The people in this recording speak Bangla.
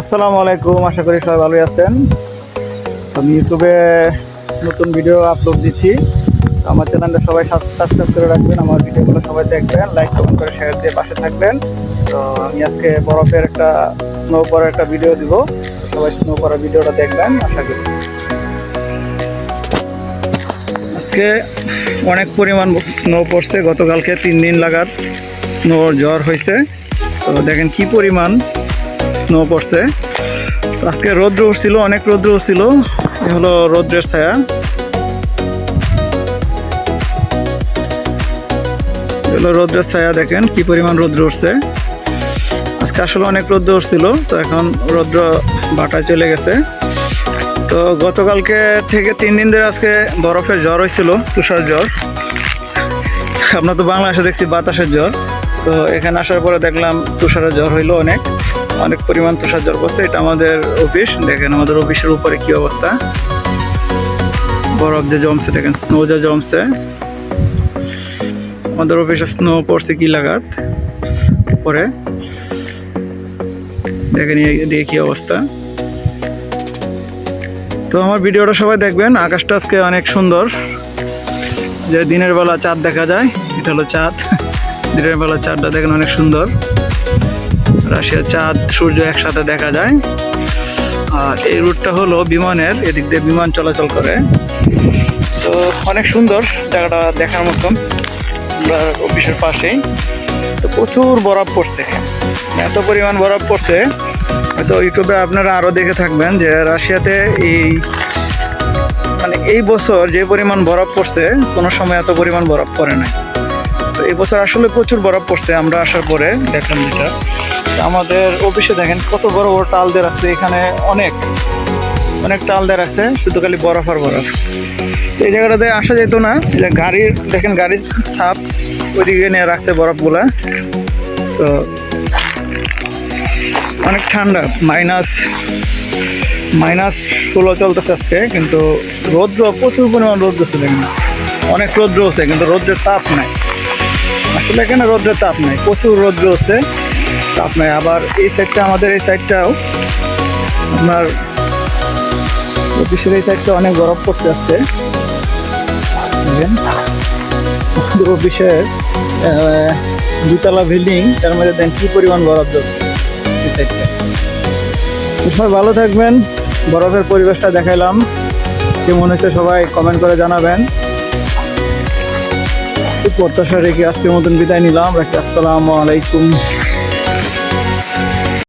আসসালামু আলাইকুম, আশা করি সবাই ভালোই আছেন। আমি ইউটিউবে নতুন ভিডিও আপলোড দিচ্ছি। আমার চ্যানেলটা সবাই সাবস্ক্রাইব করে রাখবেন, আমার ভিডিওগুলো সবাই দেখবেন লাইক কমেন্ট করে শেয়ার দিয়ে পাশে থাকবেন। তো আমি আজকে বরফের একটা স্নো পড়ার একটা ভিডিও দিব। সবাই স্নো পড়ার ভিডিওটা দেখবেন, আশা করি। আজকে অনেক পরিমাণ স্নো পড়ছে, গতকালকে তিন দিন লাগাত স্নো জ্বর হয়েছে। তো দেখেন কি পরিমাণ স্নো পড়ছে। আজকে রৌদ্র উঠছিল, অনেক রৌদ্র উঠছিল। এ হলো রৌদ্রের ছায়া। এ হলো রৌদ্রের ছায়া, দেখেন কি পরিমাণ রৌদ্র উঠছে। আজকে আসলে অনেক রৌদ্র উঠছিল, তো এখন রৌদ্র বাটায় চলে গেছে। তো গতকালকে থেকে তিন দিন ধরে আজকে বরফের জ্বর হয়েছিল, তুষার জ্বর। আমরা তো বাংলাদেশে দেখছি বাতাসের জ্বর। তো এখানে আসার পরে দেখলাম তুষারের জ্বর হইল অনেক। অনেক পরিমাণ তুষার জ্বর পড়ছে, এটা আমাদের অফিস দেখেন আমাদের অফিসের উপরে কি অবস্থা। বরফ যে জমছে, দেখেন স্নো যে জমছে। আমাদের অফিসে স্নো পড়ছে কি লাগাত? পরে দেখেন এদিকে কি অবস্থা। তো আমার ভিডিওটা সবাই দেখবেন, আকাশটা আজকে অনেক সুন্দর। যে দিনের বেলা চাঁদ দেখা যায়, এটা হলো চাঁদ। দিনের বেলা চাঁদটা দেখেন অনেক সুন্দর। রাশিয়ার চাঁদ, সূর্য একসাথে দেখা যায়। আর এই রুটটা হলো বিমানের, এদিক দিয়ে বিমান চলাচল করে। তো অনেক সুন্দর জায়গাটা দেখার মতন। আমরা অফিসের পাশেই। তো প্রচুর বরফ পড়ছে। এত পরিমাণ বরফ পড়ছে। হয়তো ইউটিউবে আপনারা আরও দেখে থাকবেন যে রাশিয়াতে এই মানে এই বছর যে পরিমাণ বরফ পড়ছে, কোনো সময় এত পরিমাণ বরফ পড়ে নাই। তো এই বছর আসলে প্রচুর বরফ পড়ছে, আমরা আসার পরে দেখলাম যেটা। আমাদের অফিসে দেখেন কত বড় বড় টাল দিয়ে রাখছে এখানে অনেক অনেক টাল দিয়ে রাখছে শুধু খালি বরফ আর বরফ। এই জায়গাটাতে আসা যেত না যে গাড়ির, দেখেন গাড়ির ছাপ ওইদিকে নিয়ে রাখছে বরফগুলা। তো অনেক ঠান্ডা, মাইনাস মাইনাস ষোলো চলতেছে আজকে, কিন্তু রৌদ্র, প্রচুর পরিমাণ রৌদ্র ছিল অনেক রৌদ্র হচ্ছে, কিন্তু রৌদ্রের তাপ নাই। আসলে এখানে রৌদ্রের তাপ নাই, প্রচুর রৌদ্র হচ্ছে, তাপ নাই। আবার এই সাইডটা আমাদের এই সাইডটাও আপনার অফিসের এই সাইডটা অনেক বরফ পড়তে আসছে। অফিসের দুতলা বিল্ডিং তার মধ্যে দেন কি পরিমাণ বরফ ধরছে এই সাইডটা সবাই ভালো থাকবেন, বরফের পরিবেশটা দেখাইলাম। কেমন হয়েছে সবাই কমেন্ট করে জানাবেন। প্রত্যাশা রেখে আজকের মতন বিদায় নিলাম। রাখি আসসালামু আলাইকুম।